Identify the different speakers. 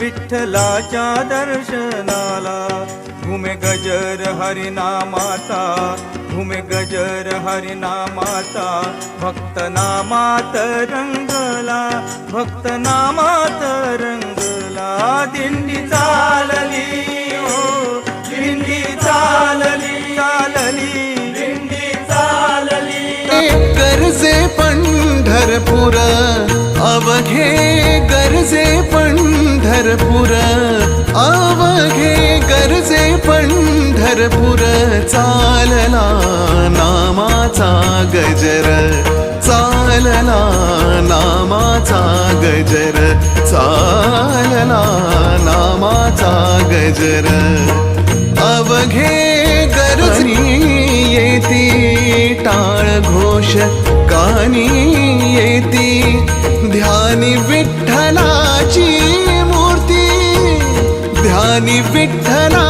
Speaker 1: विठ्ठलाच्या दर्शनाला. घुमे गजर हरिनामाचा घुमे गजर हरिनामाचा. भक्त नामात रंगला भक्त नामात रंगला. दिंडी चालली हो दिंडी चालली चालली दिंडी चालली.
Speaker 2: गरजे पंढरपूर अवघे पंढरपूर अवघे गरजे पंढरपूर चालला नामाचा गजर चालला नामाचा गजर चालला नामाचा गजर. अवघे गरजनी येती टाळ घोष कानी దాని విఠలా